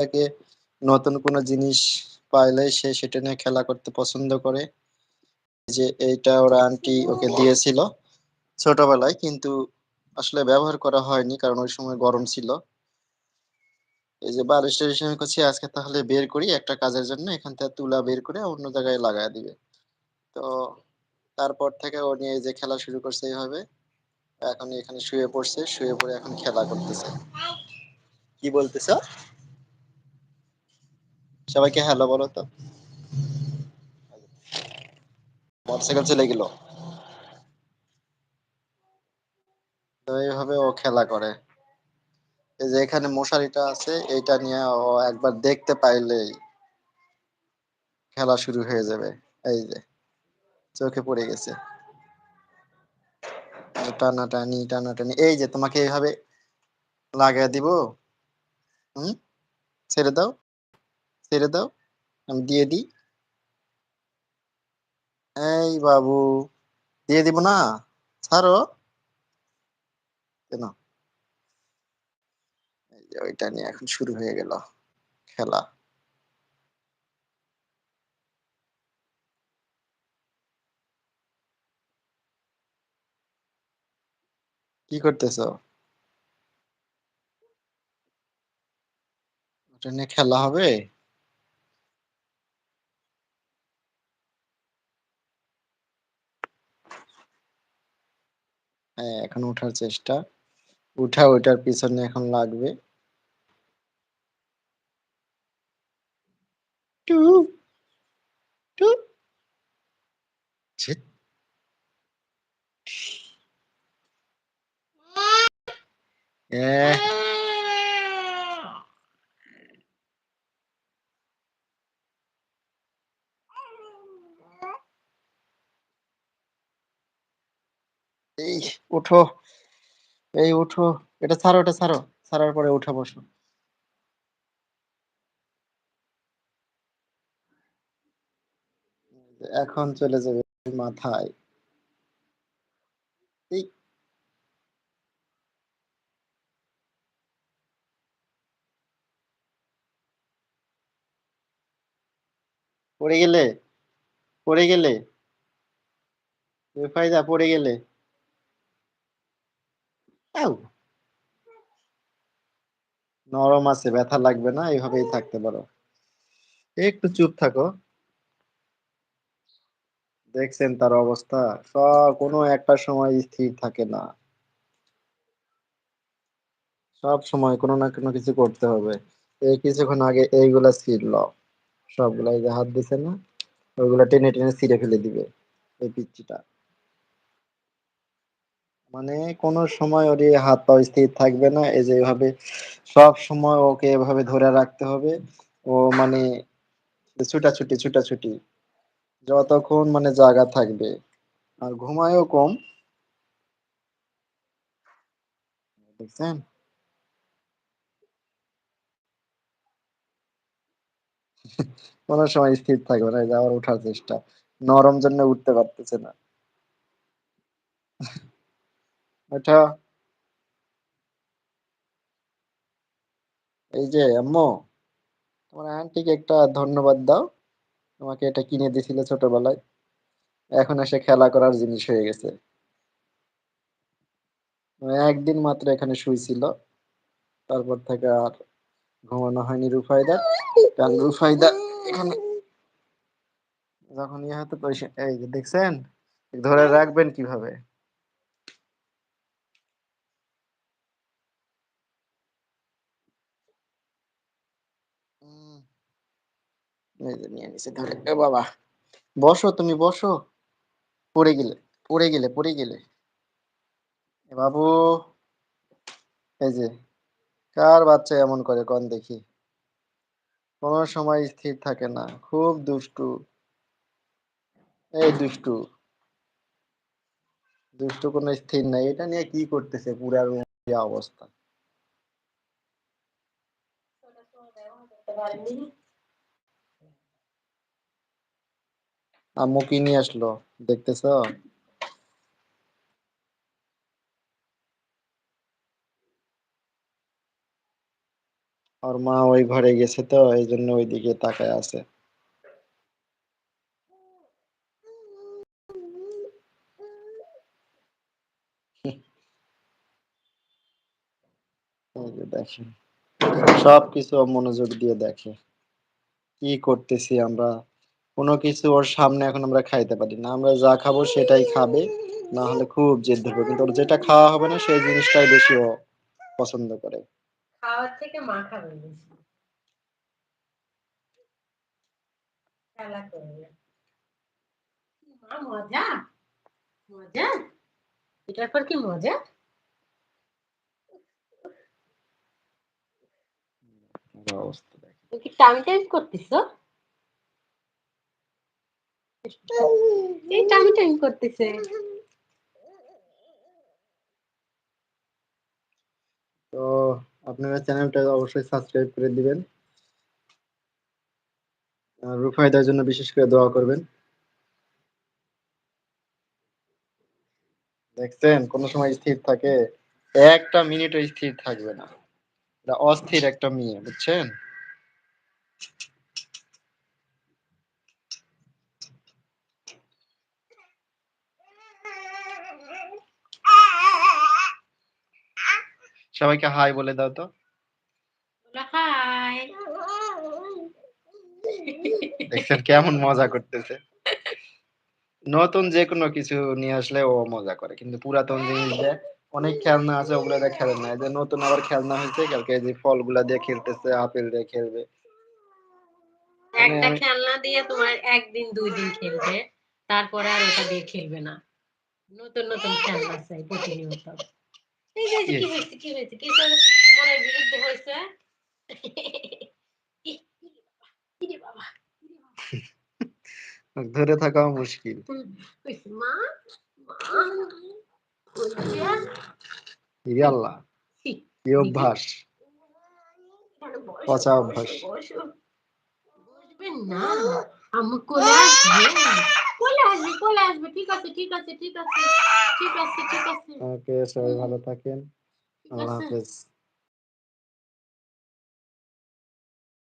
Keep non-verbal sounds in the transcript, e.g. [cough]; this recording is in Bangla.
থেকে নতুন কোনো জিনিস পাইলে সে সেটা নিয়ে খেলা করতে পছন্দ করে। যে এইটা ওর আন্টি ওকে দিয়েছিল ছোটবেলায়, কিন্তু আসলে ব্যবহার করা হয়নি কারণ ওই সময় গরম ছিল। এই যে এসে আমি করছি আজকে তাহলে বের করি একটা কাজের জন্য, এখান থেকে তুলা বের করে অন্য জায়গায় লাগায় দিবে। তো তারপর থেকে ও নিয়ে যে খেলা শুরু করছে এইভাবে, এখন এখানে শুয়ে পড়ছে, শুয়ে পড়ে এখন খেলা করতেছে। কি বলতেছ? সবাইকে হ্যালো বলো তো। মোটরসাইকেল চলে গেল। এইভাবে ও খেলা করে। এই যে এখানে মশারিটা আছে, এইটা নিয়ে ও একবার দেখতে পাইলেই খেলা শুরু হয়ে যাবে। এই যে, চোখে পড়ে গেছে। টানাটানি টানাটানি। এই যে তোমাকে এইভাবে লাগিয়ে দিব। হুম? ছেড়ে দাও। ছেড়ে দাও, আমি দিয়ে দিই। এই বাবু, দিয়ে দিব না? ছাড়ো। কেন? ওইটা নিয়ে এখন শুরু হয়ে গেল খেলা। কি করতেছো? ওটা নিয়ে খেলা হবে? হ্যাঁ এখন ওঠার চেষ্টা। উঠা ওটার পিছনে এখন লাগবে। ছিট। এ এই উঠো এই উঠো, এটা ছাড়ো এটা ছাড়ো, ছাড়ার পরে উঠে বসো। এখন চলে যাবে মাথায়। পড়ে গেলে পড়ে গেলে। ফায়দা পড়ে গেলে। আউ নরম আছে, ব্যথা লাগবে না এইভাবেই থাকতে পারো। একটু চুপ থাকো। দেখছেন তার অবস্থা? সব, কোনো একটা সময় স্থির থাকে না। সব সময় কোনো না কোনো কিছু করতে হবে। এই কিছুক্ষণ আগে এইগুলা ছিঁড়ল। সবগুলা এই যে হাত দিছে না, ওইগুলা টেনে টেনে ছিঁড়ে ফেলে দিবে। এই পিচ্ছিটা মানে কোনো সময় ওর হাত পা স্থির থাকবে না, এই যে এভাবে সব সময় ওকে এভাবে ধরে রাখতে হবে। ও মানে ছুটাছুটি ছুটাছুটি, যতক্ষণ মানে জায়গা থাকবে। আর ঘুমায়ও কম। দেখছেন? কোনো সময় স্থির থাকবে না, এই যে আবার ওঠার চেষ্টা। নরম জন্য উঠতে পারতেছে না। ওঠা এই যে আম্মু, তোমার আন্টিকে একটা ধন্যবাদ দাও। তোমাকে এটা কিনে দিয়েছিল ছোটবেলায়। এখন এসে খেলা করার জিনিস হয়ে গেছে। একদিন মাত্র এখানে শুয়েছিল তারপর থেকে আর ঘুমানো হয়নি রুফায়দা কারণ রুফায়দা এখানে যখন ইয়ে হতো এই দেখছেন? ধরে রাখবেন কীভাবে উম, এই যে বাবা, বসো তুমি, বসো। পড়ে গেলে পড়ে গেলে পড়ে গেলে। বাবু, এই যে, কার বাচ্চা এমন করে কোন দেখি? কোনো সময় স্থির থাকে না, খুব দুষ্টু। এই দুষ্টু। দুষ্টু কোনো স্থির নাই, এটা নিয়ে কি করতেছে পুরা রুম অবস্থা? আম্মু কি নিয়ে আসলো? দেখতেছ? ওর মা ওই ঘরে গেছে তো, এই জন্য ওইদিকে তাকায় আছে। দেখেন। সবকিছু মনোযোগ দিয়ে দেখে। কি করতেছি আমরা? কোনো কিছু ওর সামনে এখন আমরা খাইতে পারি না। আমরা যা খাব সেটাই খাবে না হলে খুব জেদ ধরবে। কিন্তু ওর যেটা খাওয়া হবে না সেই জিনিসটাই বেশি ও পছন্দ করে। খাওয়ার থেকে মা খাবে মজা? মজা? এটার পর কি মজা? অবস্থা দেখেন। কি টাইম টাইম করতেছো তো আপনারা চ্যানেলটা অবশ্যই সাবস্ক্রাইব করে দিবেন। রুফায়দার জন্য বিশেষ করে দোয়া করবেন। দেখছেন, কোন সময় স্থির থাকে, একটা মিনিটও স্থির থাকবে না। এটা অস্থির একটা মেয়ে, বুঝছেন? সবাইকে হাই বলে দাও তো। হাই দেখছেন কেমন মজা করতেছে। নতুন যে কোনো কিছু নিয়ে আসলে ও মজা করে কিন্তু পুরাতন জিনিস দিয়ে অনেক খেলনা আছে ওগুলো দিয়ে খেলে না। যে নতুন আবার খেলনা হয়েছে কালকে যে ফলগুলা দিয়ে খেলতেছে আপেল দিয়ে খেলবে। একটা খেলনা দিয়ে তোমার একদিন দুই দিন খেলবে তারপরে আর ওটা দিয়ে খেলবে না। নতুন নতুন খেলনা চাই প্রতিনিয়ত। এই যে কি হয়েছে কি হয়েছে? কি মনের বিরুদ্ধে হয়েছে ইরে বাবা, ইরে বাবা, [laughs] ধরে থাকাও মুশকিল। হুম, হয়েছে, মা মা ইরে আল্লাহ কি অভ্যাস। পচা অভ্যাস। না আম্মু কোলে আসবে চলে আসবে ঠিক আছে ঠিক আছে ঠিক আছে ঠিক আছে ঠিক আছে। ওকে সবাই ভালো থাকেন। আল্লাহ হাফেজ।